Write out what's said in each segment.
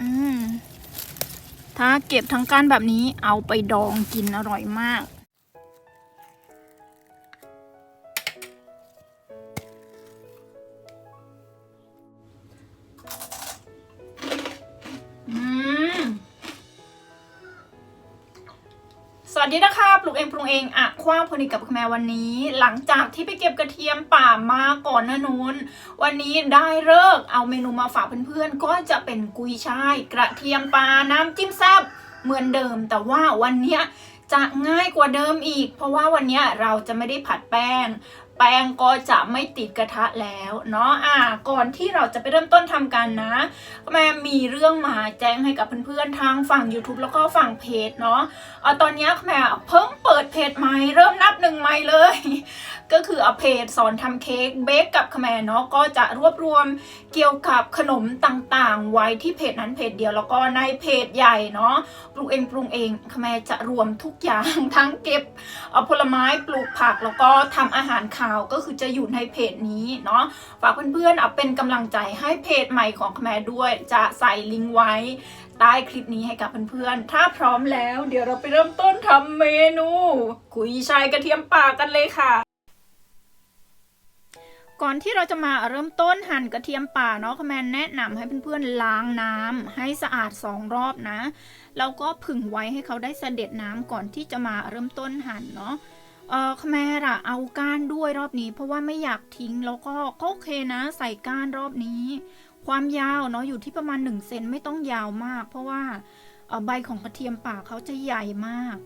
อืมถ้าเก็บทั้งก้านแบบนี้เอาไปดองกินอร่อยมาก สวัสดีนะคะปลูกเองปรุงเองอะคว้างพนิกับคุณแม่วันนี้ หลังจากที่ไปเก็บกระเทียมป่ามาก่อนหนะนุนวันนี้ได้เลิกเอาเมนูมาฝากเพื่อนๆ ก็จะเป็นกุยช่าย กระเทียมป่าน้ำจิ้มแซ่บเหมือนเดิม แต่ว่าวันนี้จะง่ายกว่าเดิมอีก เพราะว่าวันนี้เราจะไม่ได้ผัดแป้ง แป้งก็จะไม่ติดกระทะแล้วเนาะอ่าก่อนที่เราจะไปเริ่มต้นทำกันนะแม่มีเรื่องมาแจ้งให้กับเพื่อนๆทางฝั่ง YouTube แล้วก็ฝั่งเพจเนาะเอาตอนนี้แม่เพิ่งเปิดเพจใหม่เริ่มนับหนึ่งใหม่เลย ก็คือเอาเพจสอนทำเค้กเบคกับแมเนาะก็จะรวบรวมเกี่ยวกับขนมต่างๆ ไว้ที่เพจนั้นเพจเดียวแล้วก็ในเพจใหญ่เนาะปลูกเองปรุงเองแมจะรวมทุกอย่างทั้งเก็บเอาผลไม้ปลูกผักแล้วก็ทำอาหารขาวก็คือจะอยู่ในเพจนี้เนาะฝากเพื่อนๆเอาเป็นกำลังใจให้เพจใหม่ของแม่ด้วยจะใส่ลิงก์ไว้ใต้คลิปนี้ให้กับเพื่อนๆ ถ้าพร้อมแล้ว เดี๋ยวเราไปเริ่มต้นทำเมนู กุยชายกระเทียมป่ากันเลยค่ะก่อนที่เราจะมาเริ่มต้นหั่นกระเทียมป่าเนาะคแมนแนะนำให้เพื่อนๆล้างน้ำให้สะอาดสองรอบนะแล้วก็ผึ่งไว้ให้เขาได้เสด็จน้ำก่อนที่จะมาเริ่มต้นหั่นเนาะ เออคแมรอะเอาก้านด้วยรอบนี้ เพราะว่าไม่อยากทิ้งแล้วก็ก็โอเคนะ ใส่ก้านรอบนี้ ความยาวเนาะอยู่ที่ประมาณ1เซนไม่ต้องยาวมาก เพราะว่าใบของกระเทียมป่าเขาจะใหญ่มาก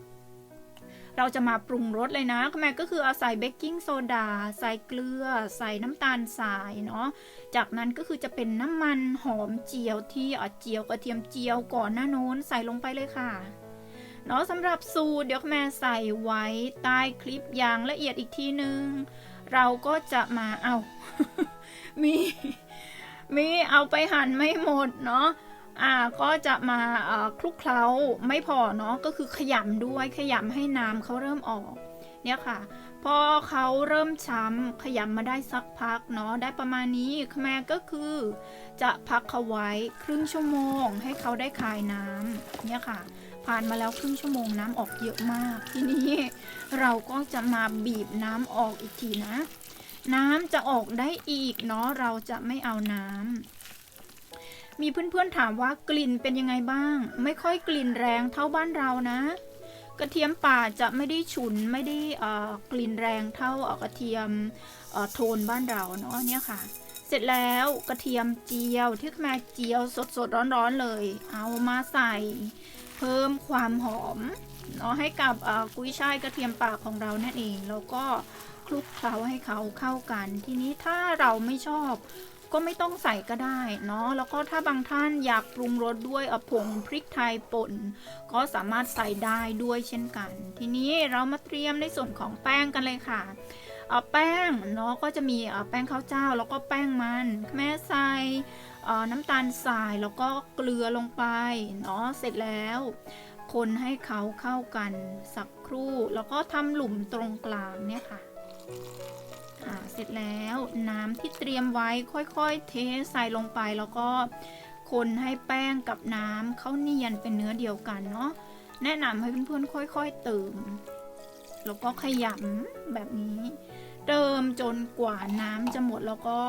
เราจะมาปรุงรสเลยนะคแม่ก็คือเอาใส่เบกกิ้งโซดา ใส่เกลือ ใส่น้ำตาลทรายเนาะ จากนั้นก็คือจะเป็นน้ำมันหอมเจียวที่เอาเจียวกระเทียมเจียวก่อนหน้าโน้นใส่ลงไปเลยค่ะ เนาะสำหรับสูตรเดี๋ยวแม่ใส่ไว้ใต้คลิปอย่างละเอียดอีกทีนึง เราก็จะมาเอามีมีเอาไปหั่นไม่หมดเนาะอ่าก็จะมาคลุกเคล้าไม่พอเนาะก็คือขยำด้วยขยำให้น้ำเขาเริ่มออก เนี่ยค่ะ พอเขาเริ่มช้ำขยำมาได้สักพักเนาะได้ประมาณนี้แม่ก็คือ จะพักเขาไว้ครึ่งชั่วโมง ให้เขาได้คายน้ำเนี่ยค่ะ ผ่านมาแล้วครึ่งชั่วโมงน้ำออกเยอะมาก ทีนี้เราก็จะมาบีบน้ำออกอีกทีนะ น้ำจะออกได้อีกเนาะเราจะไม่เอาน้ำมีเพื่อนๆถามว่ากลิ่นเป็นยังไงบ้าง ไม่ค่อยกลิ่นแรงเท่าบ้านเรานะ กระเทียมป่าจะไม่ได้ฉุนไม่ได้กลิ่นแรงเท่าอกระเทียมโทนบ้านเราเนาะเนี่ยค่ะเสร็จแล้วกระเทียมเจียวที่แม่เจียวสดๆร้อนๆเลย เอามาใส่ พิ่มความหอมเนาะให้กับกุ้ยช่ายกระเทียมป่าของเรานั่นเอง แล้วก็คลุกเคล้าให้เขาเข้ากัน ทีนี้ถ้าเราไม่ชอบก็ไม่ต้องใส่ก็ได้เนาะแล้วก็ถ้าบางท่านอยากปรุงรสด้วยอผงพริกไทยป่น ก็สามารถใส่ได้ด้วยเช่นกัน ทีนี้เรามาเตรียมในส่วนของแป้งกันเลยค่ะ แป้งเนาะก็จะมีแป้งข้าวเจ้าแล้วก็แป้งมัน แม่ใส่น้ำตาลทรายแล้วก็เกลือลงไปเนาะเสร็จแล้ว คนให้เขาเข้ากันสักครู่ แล้วก็ทำหลุมตรงกลางเนี่ยค่ะเสร็จแล้วน้ำที่เตรียมไว้ค่อยๆ เทใส่ลงไปแล้วก็คนให้แป้งกับน้ำเข้าเนียนเป็นเนื้อเดียวกันเนาะแนะนำให้เพื่อนๆค่อย ๆ เติม แล้วก็ขยำแบบนี้ เติมจนกว่าน้ำจะหมดแล้วก็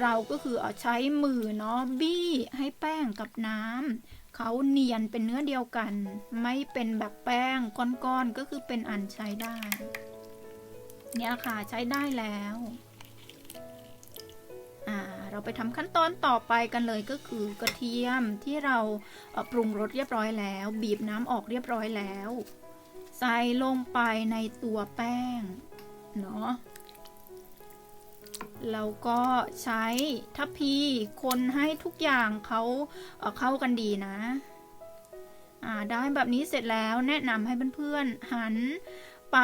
เราก็คือเอาใช้มือเนาะบี้ให้แป้งกับน้ำเขาเนียนเป็นเนื้อเดียวกัน ไม่เป็นแบบแป้งก้อนๆก็คือเป็นอันใช้ได้ เนี่ยค่ะใช้ได้แล้วอ่าเราไปทำขั้นตอนต่อไปกันเลยก็คือกระเทียมที่เราปรุงรสเรียบร้อยแล้ว บีบน้ำออกเรียบร้อยแล้ว ใส่ลงไปในตัวแป้งเนาะ แล้วก็ใช้ทัพพีคนให้ทุกอย่างเขาเอ่อเข้ากันดีนะได้แบบนี้เสร็จแล้วแนะนำให้เพื่อนๆหันไป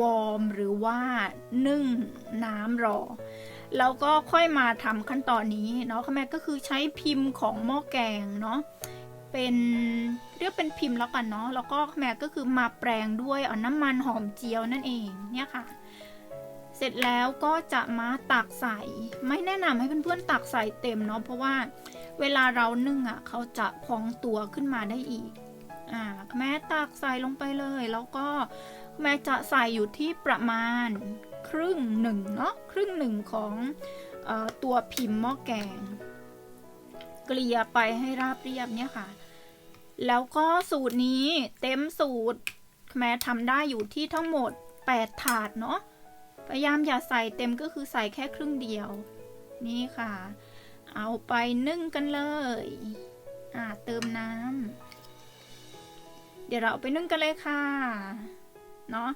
วอร์มหรือว่านึ่งน้ำรอ แล้วก็ค่อยมาทำขั้นตอนนี้เนาะค่ะแม่ก็คือใช้พิมพ์ของหม้อแกงเนาะเป็นเรียกเป็นพิมพ์แล้วกันเนาะแล้วก็แม่ก็คือมาแปลงด้วยเอาน้ำมันหอมเจียวนั่นเองเนี่ยค่ะ เสร็จแล้วก็จะมาตักใส่ไม่แนะนำให้เพื่อนๆตักใส่เต็มเนาะเพราะว่าเวลาเรานึ่งอะเขาจะพองตัวขึ้นมาได้อีกอ่าแม่ตักใส่ลงไปเลย แล้วก็แม่จะใส่อยู่ที่ประมาณครึ่งหนึ่งเนาะครึ่งหนึ่งของอตัวพิมพ์หม้อแกง เกลี่ยไปให้ราบเรียบเนี่ยค่ะ แล้วก็สูตรนี้เต็มสูตรแม่ทำได้อยู่ที่ทั้งหมด 8 ถาดเนาะ พยายามอย่าใส่เต็มก็คือใส่แค่ครึ่งเดียว นี่ค่ะ เอาไปนึ่งกันเลย อ่าเติมน้ำเดี๋ยวเราเอาไปนึ่งกันเลยค่ะ เนาะ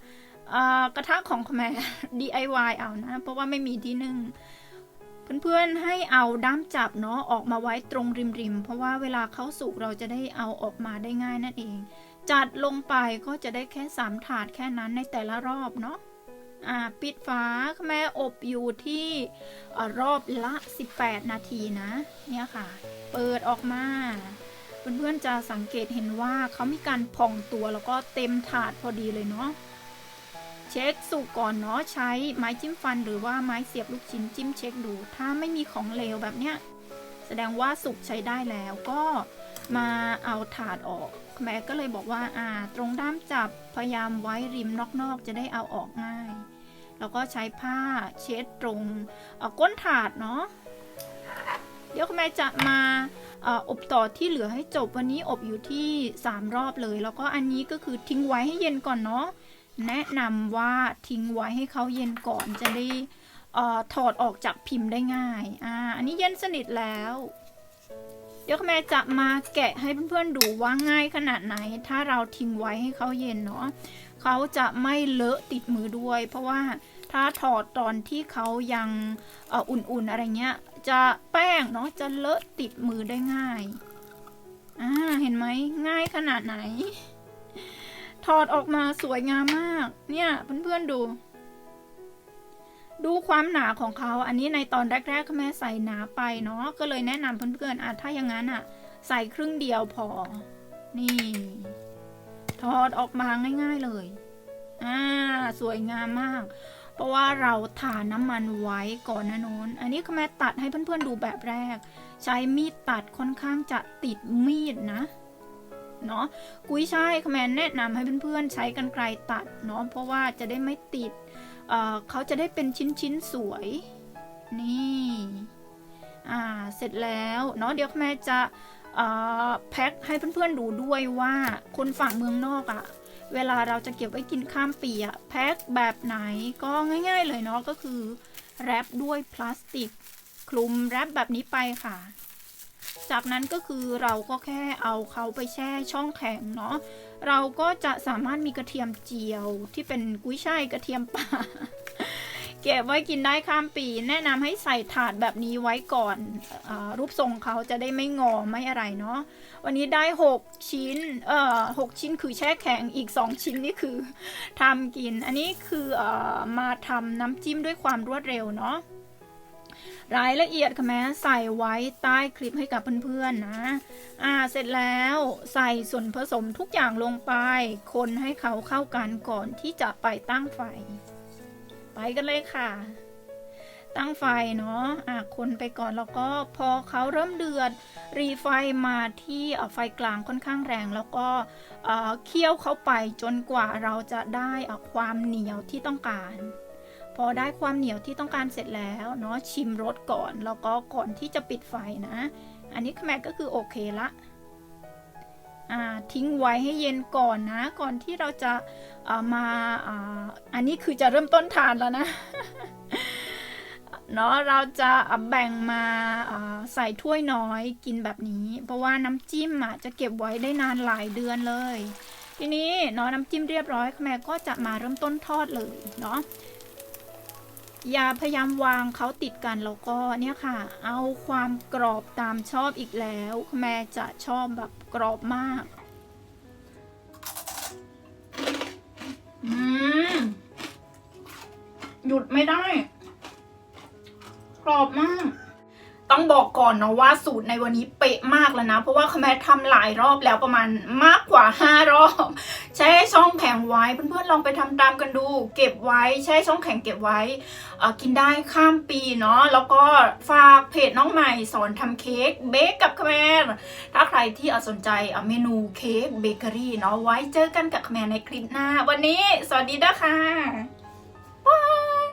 กระทะของแม่ DIY เอานะ เพราะว่าไม่มีที่นึ่งเพื่อนๆให้เอาด้ามจับเนาะออกมาไว้ตรงริมๆ เพราะว่าเวลาเข้าสุกเราจะได้เอาออกมาได้ง่ายนั่นเอง จัดลงไปก็จะได้แค่3ถาดแค่นั้นในแต่ละรอบเนาะ อ่าปิดฝาแม่อบอยู่ที่อรอบละ 18 นาทีนะ เนี่ยค่ะ เปิดออกมาเพื่อนๆจะสังเกตเห็นว่าเขามีการพองตัวแล้วก็เต็มถาดพอดีเลยเนาะเช็คสุกก่อนเนาะใช้ไม้จิ้มฟันหรือว่าไม้เสียบลูกชิ้นจิ้มเช็คดู ถ้าไม่มีของเหลวแบบเนี้ยแสดงว่าสุกใช้ได้แล้วก็มาเอาถาดออกแม่ก็เลยบอกว่าอ่า ตรงด้ามจับพยายามไว้ริมนอกๆ จะได้เอาออกง่าย แล้วก็ใช้ผ้าเช็ดตรงก้นถาดเนาะเดี๋ยวคุณแม่จะมาอบต่อที่เหลือให้จบวันนี้อบอยู่ที่ 3 รอบเลย แล้วก็อันนี้ก็คือทิ้งไว้ให้เย็นก่อนเนาะแนะนำว่าทิ้งไว้ให้เขาเย็นก่อนจะได้อถอดออกจากพิมพ์ได้ง่ายอ่าอันนี้เย็นสนิทแล้ว เดี๋ยวแม่จะมาแกะให้เพื่อนๆดูว่าง่ายขนาดไหน ถ้าเราทิ้งไว้ให้เขาเย็นเนาะเขาจะไม่เลอะติดมือด้วย เพราะว่าถ้าถอดตอนที่เขายังอุ่นๆอะไรเงี้ย จะแป้งเนาะจะเลอะติดมือได้ง่ายอ่าเห็นไหมง่ายขนาดไหน ถอดออกมาสวยงามมาก เนี่ยเพื่อนๆดู ดูความหนาของเขา อันนี้ในตอนแรกๆแม่ใส่หนาไปเนาะ ก็เลยแนะนำเพื่อนๆอะถ้าอย่างนั้นอะ ใส่ครึ่งเดียวพอ นี่ถอดออกมาง่ายๆเลย อ่า สวยงามมาก เพราะว่าเราทาน้ำมันไว้ก่อนนะน้นอันนี้แม่ตัดให้เพื่อนๆดูแบบแรก ใช้มีดตัดค่อนข้างจะติดมีดนะ เนาะกุ้ยช่ายคแมนแนะนำให้เพื่อนๆใช้กันไกรตัดเนาะเพราะว่าจะได้ไม่ติดเเขาจะได้เป็นชิ้นๆสวย นี่อ่าเสร็จแล้วเนาะเดี๋ยวแม่จะแพ็คให้เพื่อนๆดูด้วยว่าคนฝั่งเมืองนอกอะ่ะเวลาเราจะเก็บไว้กินข้ามปีอะแพ็คแบบไหนก็ง่าย ๆ เลยเนาะก็คือแรปด้วยพลาสติก คลุมแรปแบบนี้ไปค่ะ จากนั้นก็คือเราก็แค่เอาเขาไปแช่ช่องแข็งเนาะเราก็จะสามารถมีกระเทียมเจียวที่เป็นกุ้ยช่ายกระเทียมป่าเก็บไว้กินได้ข้ามปี แนะนำให้ใส่ถาดแบบนี้ไว้ก่อนอรูปทรงเขาจะได้ไม่งอไม่อะไรเนาะวันนี้ได้ 6 ชิ้นเอ่อหกชิ้นคือแช่แข็งอีก 2 ชิ้นนี่คือทำกิน อันนี้คือเออมาทำน้ำจิ้มด้วยความรวดเร็วเนาะ รายละเอียดค่ะแม่ใส่ไว้ใต้คลิปให้กับเพื่อนๆนะอ่าเสร็จแล้วใส่ส่วนผสมทุกอย่างลงไป คนให้เขาเข้ากันก่อนที่จะไปตั้งไฟ ไปกันเลยค่ะ ตั้งไฟเนาะอะคนไปก่อนแล้วก็พอเขาเริ่มเดือด รีไฟมาที่ไฟกลางค่อนข้างแรงแล้วก็เคี่ยวเข้าไปจนกว่าเราจะได้ความเหนียวที่ต้องการ พอได้ความเหนียวที่ต้องการเสร็จแล้วเนาะชิมรสก่อน แล้วก็ก่อนที่จะปิดไฟนะ อันนี้แม็กก็คือโอเคละทิ้งไว้ให้เย็นก่อนนะ ก่อนที่เราจะเอ่อมาอาอันนี้คือจะเริ่มต้นทานแล้วนะเนาะเราจะแบ่งมาาใส่ถ้วยน้อยกินแบบนี้ เพราะว่าน้ำจิ้มอะจะเก็บไว้ได้นานหลายเดือนเลย ทีนี้เนาะน้ำจิ้มเรียบร้อยแม่ก็จะมาเริ่มต้นทอดเลยเนาะ อย่าพยายามวางเขาติดกันแล้วก็เนี่ยค่ะ เอาความกรอบตามชอบอีกแล้ว แม่จะชอบแบบกรอบมาก อืม หยุดไม่ได้ กรอบมาก ต้องบอกก่อนเนาะว่าสูตรในวันนี้เป๊ะมากแล้วนะ เพราะว่าคแม่ทำหลายรอบแล้วประมาณมากกว่า5รอบ ใช้ช่องแข็งไว้เพื่อนๆลองไปทำตามกันดู เก็บไว้ใช้ช่องแข็งเก็บไว้กินได้ข้ามปีเนาะแล้วก็ฝากเพจน้องใหม่สอนทำเค้กเบกกับคแมนถ้าใครที่สนใจเมนูเค้กเบเกอรี่เนาะไว้เจอกันกับคแมนในคลิปหน้า วันนี้สวัสดีนะคะ